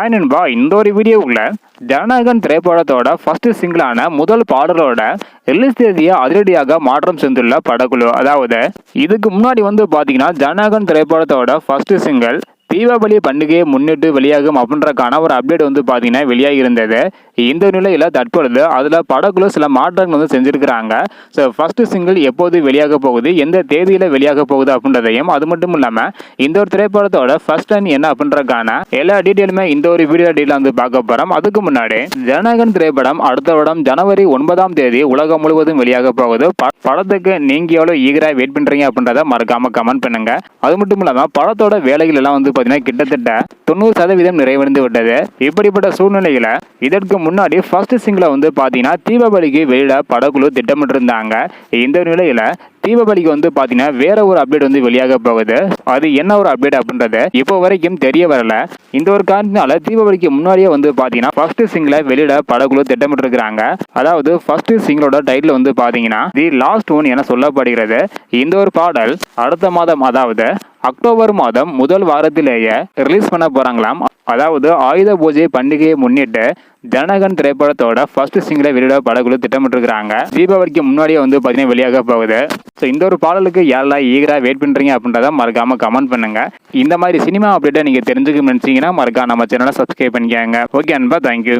Hi நண்பா இந்த ஒரு வீடியோவுக்குள்ள ஜனநாயகன் திரைப்படத்தோட ஃபர்ஸ்ட் சிங்கிளான முதல் பாடலோட ரிலீஸ் தேதியை அதிரடியாக மாற்றம் செஞ்சுள்ள படக்குழு. அதாவது இதுக்கு முன்னாடி வந்து பார்த்தீங்கன்னா ஜனநாயகன் திரைப்படத்தோட ஃபர்ஸ்ட் சிங்கிள் தீபாவளி பண்டிகையை முன்னிட்டு வெளியாகும் அப்படின்றக்கான ஒரு அப்டேட் வந்து பார்த்தீங்கன்னா வெளியாகி இருந்தது இந்த நிலையில் தற்பொழுது அதில் படக்குழு சில மாற்றங்கள் வந்து செஞ்சுருக்கிறாங்க. ஸோ ஃபஸ்ட்டு சிங்கிள் எப்போது வெளியாக போகுது எந்த தேதியில் வெளியாக போகுது அப்படின்றதையும் அது மட்டும் இல்லாமல் இந்த ஒரு திரைப்படத்தோட ஃபர்ஸ்ட் லைன் என்ன அப்படின்றக்கான எல்லா டீட்டெயிலுமே இந்த ஒரு வீடியோ டீட்டெயில் வந்து பார்க்க போகிறோம் அதுக்கு முன்னாடி ஜனநாயகன் திரைப்படம் அடுத்த வருடம் ஜனவரி ஒன்பதாம் தேதி உலகம் முழுவதும் வெளியாக போகுது. படத்துக்கு நீங்கள் எவ்வளோ ஈகராக வெயிட் பண்ணுறீங்க அப்படின்றத மறக்காமல் கமெண்ட் பண்ணுங்கள் அது மட்டும் இல்லாமல் படத்தோட வேலைகள் எல்லாம் வந்து பார்த்தீங்கன்னா கிட்டத்தட்ட தொண்ணூறு சதவீதம் நிறைவடைந்து விட்டது. இப்படிப்பட்ட சூழ்நிலையில இதற்கு முன்னாடி ஃபர்ஸ்ட் சிங்கிளை வந்து பார்த்தீங்கன்னா தீபாவளிக்கு வெளியிட படக்குழு திட்டமிட்டிருந்தாங்க. இந்த நிலையில தீபாவளிக்கு வந்து பார்த்தீங்கன்னா வேற ஒரு அப்டேட் வந்து வெளியாக போகுது. அது என்ன ஒரு அப்டேட் அப்படின்றது இப்போ வரைக்கும் தெரிய வரல. இந்த ஒரு காரணத்தினால தீபாவளிக்கு முன்னாடியே வந்து பார்த்தீங்கன்னா ஃபர்ஸ்ட் சிங்கிளை வெளியிட படக்குழு திட்டமிட்டிருக்கிறாங்க. அதாவது ஃபர்ஸ்ட் சிங்கிளோட டைட்டில் வந்து பார்த்தீங்கன்னா தி லாஸ்ட் ஒன் என சொல்லப்படுகிறது. இந்த ஒரு பாடல் அடுத்த மாதம் அதாவது அக்டோபர் மாதம் முதல் வாரத்திலேயே ரிலீஸ் பண்ண போகிறாங்களாம் அதாவது ஆயுத பூஜை பண்டிகையை முன்னிட்டு ஜனகன் திரைப்படத்தோட ஃபர்ஸ்ட் சிங்கிளை வெளியிட படக்குழு திட்டமிட்டிருக்கிறாங்க. தீபாவளிக்கு முன்னாடியே வந்து பார்த்தீங்கன்னா வெளியாக போகுது. ஸோ இந்த ஒரு பாடலுக்கு யாரெல்லாம் ஈகராக வெயிட் பண்ணுறீங்க அப்படின்றத மறக்காம கமெண்ட் பண்ணுங்க. இந்த மாதிரி சினிமா அப்டேட்டை நீங்கள் தெரிஞ்சுக்க நினச்சிங்கன்னா மறக்காம நம்ம சேனலை சப்ஸ்கிரைப் பண்ணிக்காங்க. ஓகே அன்பா தேங்க்யூ